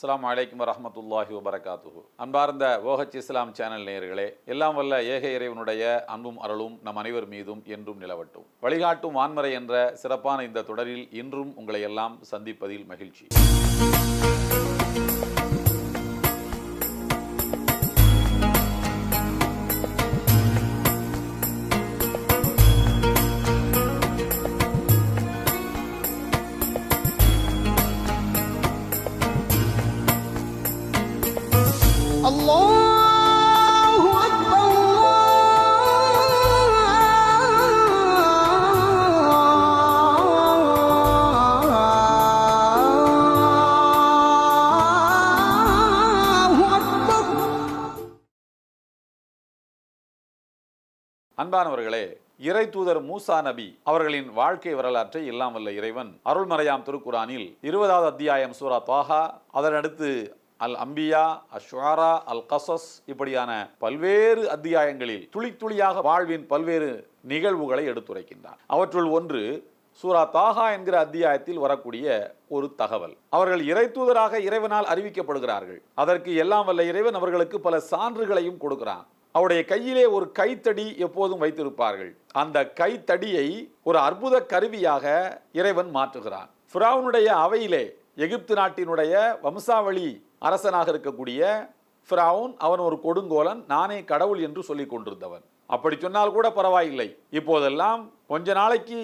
அஸ்லாம் வலைக்கம் வரமத்துல்லாஹி வபரகாத்துஹு. அன்பார்ந்த ஓஹச் இஸ்லாம் சேனல் நேயர்களே எல்லாம் வல்ல ஏக இறைவனுடைய அன்பும் அருளும் நம் அனைவர் மீதும் என்றும் நிலவட்டும். வழிகாட்டும் வான்மறை என்ற சிறப்பான இந்த தொடரில் இன்றும் உங்களை எல்லாம் சந்திப்பதில் மகிழ்ச்சி. الله أكبر الله أكبر அன்பானவர்களே இறை தூதர் மூசா நபி அவர்களின் வாழ்க்கை வரலாற்றை எல்லாம் வல்ல இறைவன் அருள்மறையாம் திருக்குரானில் இருபதாவது அத்தியாயம் சூரா தாஹா அதனடுத்து அல் அம்பியா அஷ்வாரா அல் கசஸ் இப்படியான பல்வேறு அத்தியாயங்களில் துளி துளியாக வாழ்வின் பல்வேறு நிகழ்வுகளை எடுத்துரைக்கின்றார் அவற்றுள் ஒன்று சூரா தாஹா என்கிற அத்தியாயத்தில் வரக்கூடிய ஒரு தகவல். அவர்கள் இறை தூதராக இறைவனால் அறிவிக்கப்படுகிறார்கள். அதற்கு எல்லாம் வல்ல இறைவன் அவர்களுக்கு பல சான்றுகளையும் கொடுக்கிறான். அவருடைய கையிலே ஒரு கைத்தடி எப்போதும் வைத்திருப்பார்கள். அந்த கைத்தடியை ஒரு அற்புத கருவியாக இறைவன் மாற்றுகிறான். ஃபிராவுனுடைய அவையிலே எகிப்து நாட்டினுடைய வம்சாவளி அரசனாக இருக்கக்கூடிய ஃப்ரவுன் அவன் ஒரு கொடுங்கோலன் நானே கடவுள் என்று சொல்லிக் கொண்டிருந்தவன். அப்படி சொன்னால் கூட பரவாயில்லை. இப்போதெல்லாம் கொஞ்ச நாளைக்கு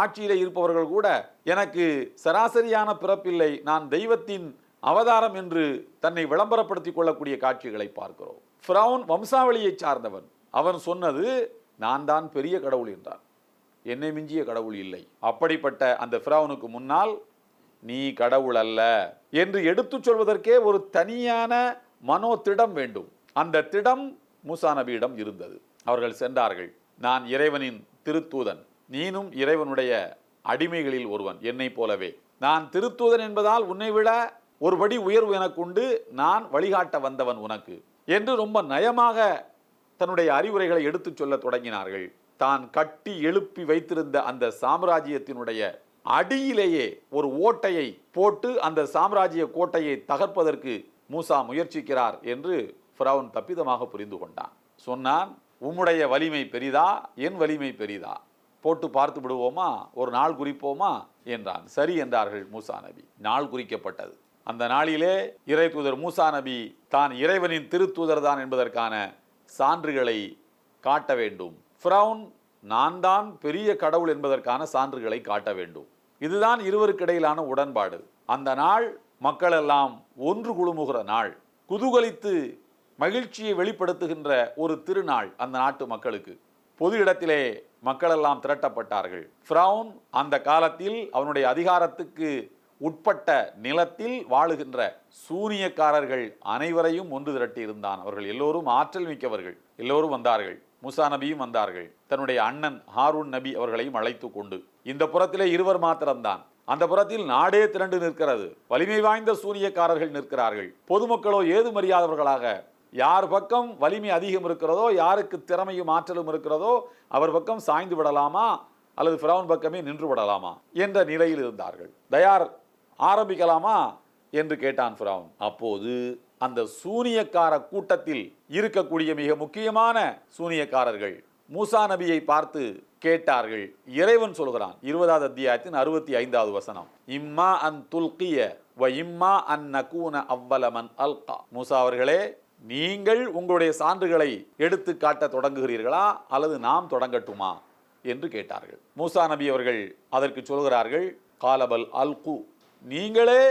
ஆட்சியில் இருப்பவர்கள் கூட எனக்கு சராசரியான பிறப்பில்லை. நான் தெய்வத்தின் அவதாரம் என்று தன்னை விளம்பரப்படுத்திக் கொள்ளக்கூடிய காட்சிகளை பார்க்கிறோம். ஃப்ரவுன் வம்சாவளியை சார்ந்தவன். அவன் சொன்னது நான் தான் பெரிய கடவுள் என்றான். என்னை மிஞ்சிய கடவுள் இல்லை. அப்படிப்பட்ட அந்த ஃப்ரவுனுக்கு முன்னால் நீ கடவுள் அல்ல என்று எடுத்துச் சொல்வதற்கே ஒரு தனியான மனோ திடம் வேண்டும். அந்த திடம் மூசா நபியிடம் இருந்தது. அவர்கள் சென்றார்கள். நான் இறைவனின் திருத்தூதன். நீனும் இறைவனுடைய அடிமைகளில் ஒருவன் என்னை போலவே. நான் திருத்தூதன் என்பதால் உன்னை விட ஒருபடி உயர்வு எனக்குண்டு நான் வழிகாட்ட வந்தவன் உனக்கு என்று ரொம்ப நயமாக தன்னுடைய அறிவுரைகளை எடுத்துச் சொல்ல தொடங்கினார்கள். தான் கட்டி எழுப்பி வைத்திருந்த அந்த சாம்ராஜ்யத்தினுடைய அடியிலேயே ஒரு ஓட்டையை போட்டு அந்த சாம்ராஜ்ய கோட்டையை தகர்ப்பதற்கு மூசா முயற்சிக்கிறார் என்று ஃபிரவுன் தப்பிதமாக புரிந்து கொண்டான். சொன்னான் உம்முடைய வலிமை பெரிதா? என் வலிமை பெரிதா? போட்டு பார்த்து விடுவோமா? ஒரு நாள் குறிப்போமா? என்றான். சரி என்றார்கள் மூசா நபி. நாள் குறிக்கப்பட்டது. அந்த நாளிலே இறை தூதர் மூசா நபி தான் இறைவனின் திருத்தூதர் தான் என்பதற்கான சான்றுகளை காட்ட வேண்டும். ஃப்ரவுன் நான் தான் பெரிய கடவுள் என்பதற்கான சான்றுகளை காட்ட வேண்டும். இதுதான் இருவருக்கிடையிலான உடன்பாடு. அந்த நாள் மக்களெல்லாம் ஒன்று குழுமுகிற நாள். குதூகலித்து மகிழ்ச்சியை வெளிப்படுத்துகின்ற ஒரு திருநாள் அந்த நாட்டு மக்களுக்கு. பொது இடத்திலே மக்களெல்லாம் திரட்டப்பட்டார்கள். ஃப்ரவுன் அந்த காலத்தில் அவனுடைய அதிகாரத்துக்கு உட்பட்ட நிலத்தில் வாழுகின்ற சூனியக்காரர்கள் அனைவரையும் ஒன்று திரட்டி இருந்தான் அவர்கள் எல்லோரும் ஆற்றல் மிக்கவர்கள். எல்லோரும் வந்தார்கள். முசா நபியும் வந்தார்கள். தன்னுடைய அண்ணன் ஹாரூன் நபி அவர்களையும் அழைத்து கொண்டு இந்த புறத்திலே இருவர் மாத்திரம்தான். அந்த புறத்தில் நாடே திரண்டு நிற்கிறது. வலிமை வாய்ந்த சூனியக்காரர்கள் நிற்கிறார்கள். பொதுமக்களோ ஏதுமறியாதவர்களாக யார் பக்கம் வலிமை அதிகம் இருக்கிறதோ யாருக்கு திறமையும் ஆற்றலும் இருக்கிறதோ அவர் பக்கம் சாய்ந்து விடலாமா? அல்லது ஃபிரௌன் பக்கமே நின்று விடலாமா? என்ற நிலையில் இருந்தார்கள். தயார் ஆரம்பிக்கலாமா? என்று கேட்டான் ஃபிரௌன் அப்போது அந்த சூனியக்கார கூட்டத்தில் இருக்கக்கூடிய மிக முக்கியமான சூனியக்காரர்கள் மூசா நபியை பார்த்து கேட்டார்கள். இறைவன் சொல்கிறான் இருபதாவது அத்தியாயத்தின் அறுபத்தி ஐந்தாவது வசனம். இம்மா அன் துல்கிய வ இம்மா அன் நகூன அவ்வலமன் அல்கா. மூசா அவர்களே நீங்கள் உங்களுடைய சான்றுகளை எடுத்து காட்ட தொடங்குகிறீர்களா? அல்லது நாம் தொடங்கட்டுமா? என்று கேட்டார்கள். மூசா நபி அவர்கள் அதற்கு சொல்கிறார்கள் காலபல் அல்கு நீங்களே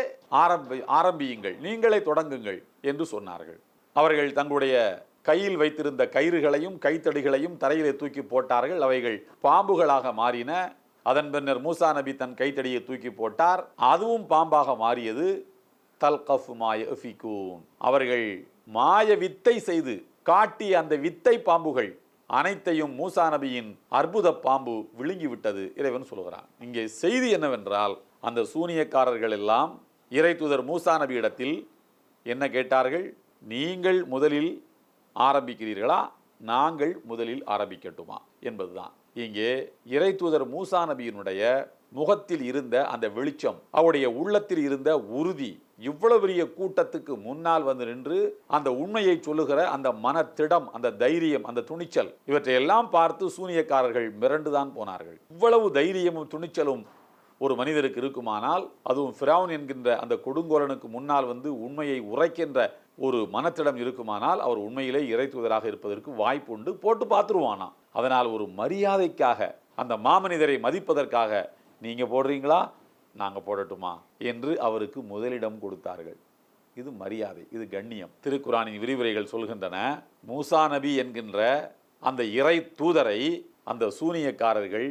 ஆரம்பி ஆரம்பியுங்கள். நீங்களே தொடங்குங்கள் என்று சொன்னார்கள். அவர்கள் தங்களுடைய கையில் வைத்திருந்த கயிறுகளையும் கைத்தடிகளையும் தரையிலே தூக்கி போட்டார்கள். அவைகள் பாம்புகளாக மாறின. அதன் பின்னர் மூசா நபி தன் கைத்தடியை தூக்கி போட்டார். அதுவும் பாம்பாக மாறியது. தல்கஃப் மாயஃபிகூன் அவர்கள் மாய வித்தை செய்து காட்டிய அந்த வித்தை பாம்புகள் அனைத்தையும் மூசா நபியின் அற்புத பாம்பு விழுங்கிவிட்டது. இறைவன் சொல்கிறான் இங்கே செய்தி என்னவென்றால் அந்த சூனியக்காரர்கள் எல்லாம் இறை தூதர் மூசா நபியிடத்தில் என்ன கேட்டார்கள்? நீங்கள் முதலில் ஆரம்பிக்கிறீர்களா? நாங்கள் முதலில் ஆரம்பிக்கட்டுமா? என்பதுதான். இங்கே இறை தூதர் மூசா நபியினுடைய முகத்தில் இருந்த அந்த வெளிச்சம் அவருடைய உள்ளத்தில் இருந்த உறுதி இவ்வளவு பெரிய கூட்டத்துக்கு முன்னால் வந்து நின்று அந்த உண்மையை சொல்லுகிற அந்த மனத்திடம் அந்த தைரியம் அந்த துணிச்சல் இவற்றையெல்லாம் பார்த்து சூனியக்காரர்கள் மிரண்டுதான் போனார்கள். இவ்வளவு தைரியமும் துணிச்சலும் ஒரு மனிதருக்கு இருக்குமானால் அதுவும் ஃபிரௌன் என்கின்ற அந்த கொடுங்கோலனுக்கு முன்னால் வந்து உண்மையை உரைக்கின்ற ஒரு மனத்திடம் இருக்குமானால் அவர் உண்மையிலே இறை தூதராக இருப்பதற்கு வாய்ப்பு உண்டு போட்டு பார்த்துருவானா. அதனால் ஒரு மரியாதைக்காக அந்த மாமனிதரை மதிப்பதற்காக நீங்கள் போடுறீங்களா? நாங்கள் போடட்டுமா? என்று அவருக்கு முதலிடம் கொடுத்தார்கள். இது மரியாதை இது கண்ணியம். திருக்குறானின் விரிவுரைகள் சொல்கின்றன மூசா நபி என்கின்ற அந்த இறை தூதரை அந்த சூனியக்காரர்கள்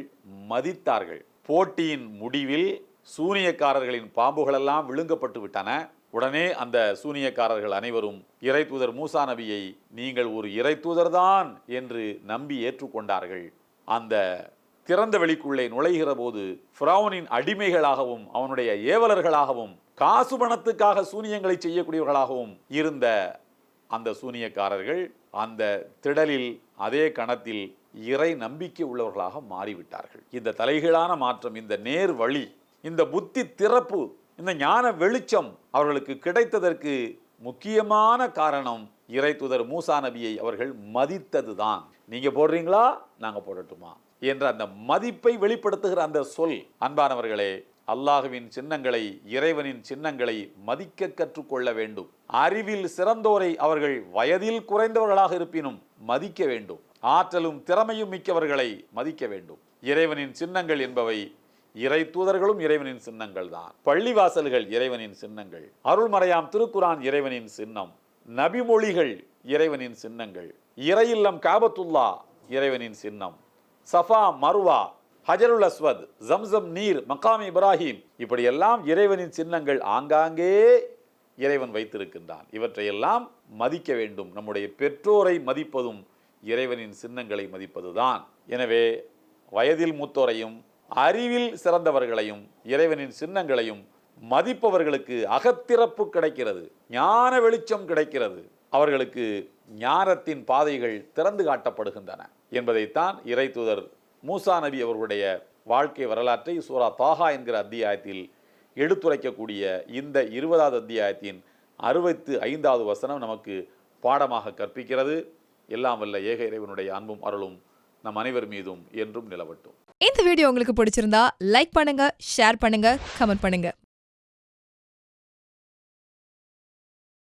மதித்தார்கள். போட்டியின் முடிவில் சூனியக்காரர்களின் பாம்புகளெல்லாம் விழுங்கப்பட்டு விட்டன. உடனே அந்த சூனியக்காரர்கள் அனைவரும் இறை தூதர் மூசா நபியை நீங்கள் ஒரு இறை தூதர்தான் என்று நம்பி ஏற்றுக்கொண்டார்கள் அந்த திறந்த வெளிக்குள்ளே நுழைகிற போது ஃப்ரௌனின் அடிமைகளாகவும் அவனுடைய ஏவலர்களாகவும் காசு பணத்துக்காக சூனியங்களை செய்யக்கூடியவர்களாகவும் இருந்த அந்த சூனியக்காரர்கள் அந்த திடலில் அதே கணத்தில் இறை நம்பிக்கை உள்ளவர்களாக மாறிவிட்டார்கள். இந்த தலைகீழான மாற்றம் இந்த நேர் வழி இந்த புத்தி திறப்பு இந்த ஞான வெளிச்சம் அவர்களுக்கு கிடைத்ததற்கு முக்கியமான காரணம் இறை தூதர் மூசா நபியை அவர்கள் மதித்ததுதான். நீங்க போடுறீங்களா? நாங்க போடட்டுமா? என்ற அந்த மதிப்பை வெளிப்படுத்துகிற அந்த சொல் அன்பானவர்களே அல்லாஹுவின் சின்னங்களை இறைவனின் சின்னங்களை மதிக்க கற்றுக்கொள்ள வேண்டும். அறிவில் சிறந்தோரை அவர்கள் வயதில் குறைந்தவர்களாக இருப்பினும் மதிக்க வேண்டும். ஆற்றலும் திறமையும் மிக்கவர்களை மதிக்க வேண்டும். இறைவனின் சின்னங்கள் என்பவை இறை தூதர்களும் இறைவனின் சின்னங்கள் தான். பள்ளிவாசல்கள் இறைவனின் சின்னங்கள். அருள்மறையாம் திருக்குரான் இறைவனின் சின்னம். நபிமொழிகள் இறைவனின் சின்னங்கள். இறையில்லம் காபத்துல்லா இறைவனின் சின்னம். Safa Marwa Hajarul Aswad Zamzam நீர் மக்காம் இப்ராஹிம் இப்படியெல்லாம் இறைவனின் சின்னங்கள் ஆங்காங்கே இறைவன் வைத்திருக்கின்றான். இவற்றையெல்லாம் மதிக்க வேண்டும். நம்முடைய பெற்றோரை மதிப்பதும் இறைவனின் சின்னங்களை மதிப்பதுதான். எனவே வயதில் மூத்தோரையும் அறிவில் சிறந்தவர்களையும் இறைவனின் சின்னங்களையும் மதிப்பவர்களுக்கு அகத்திறப்பு கிடைக்கிறது ஞான வெளிச்சம் கிடைக்கிறது. அவர்களுக்கு ஞானத்தின் பாதைகள் திறந்து காட்டப்படுகின்றன என்பதைத்தான் இறை தூதர் மூசா நபி அவர்களுடைய வாழ்க்கை வரலாற்றை சூரா தாகா என்கிற அத்தியாயத்தில் எடுத்துரைக்கக்கூடிய இந்த இருபதாவது அத்தியாயத்தின் அறுபத்து ஐந்தாவது வசனம் நமக்கு பாடமாக கற்பிக்கிறது. எல்லாம் வல்ல ஏக இறைவனுடைய அன்பும் அருளும் நம் அனைவர் மீதும் என்றும் நிலவட்டும். இந்த வீடியோ உங்களுக்கு பிடிச்சிருந்தா லைக் பண்ணுங்க ஷேர் பண்ணுங்க கமெண்ட் பண்ணுங்க.